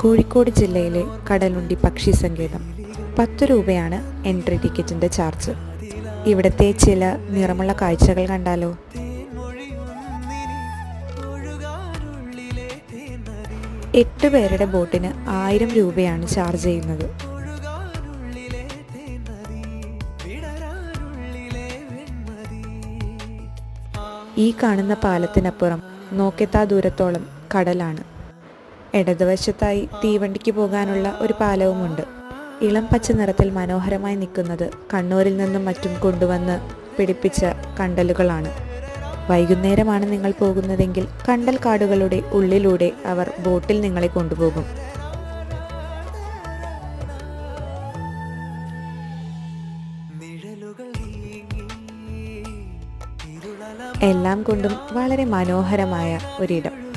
കോഴിക്കോട് ജില്ലയിലെ കടലുണ്ടി പക്ഷി സങ്കേതം. പത്ത് രൂപയാണ് എൻട്രി ടിക്കറ്റിന്റെ ചാർജ്. ഇവിടുത്തെ ചില നിറമുള്ള കാഴ്ചകൾ കണ്ടാലോ? എട്ട് പേരുടെ ബോട്ടിന് ആയിരം രൂപയാണ് ചാർജ് ചെയ്യുന്നത്. ഈ കാണുന്ന പാലത്തിനപ്പുറം നോക്കെത്താ ദൂരത്തോളം കടലാണ്. ഇടതുവശത്തായി തീവണ്ടിക്ക് പോകാനുള്ള ഒരു പാലവുമുണ്ട്. ഇളം പച്ച നിറത്തിൽ മനോഹരമായി നിൽക്കുന്നത് കണ്ണൂരിൽ നിന്നും മറ്റും കൊണ്ടുവന്ന് പിടിപ്പിച്ച കണ്ടലുകളാണ്. വൈകുന്നേരമാണ് നിങ്ങൾ പോകുന്നതെങ്കിൽ കണ്ടൽ കാടുകളുടെ ഉള്ളിലൂടെ അവർ ബോട്ടിൽ നിങ്ങളെ കൊണ്ടുപോകും. എല്ലാം കൊണ്ടും വളരെ മനോഹരമായ ഒരിടം.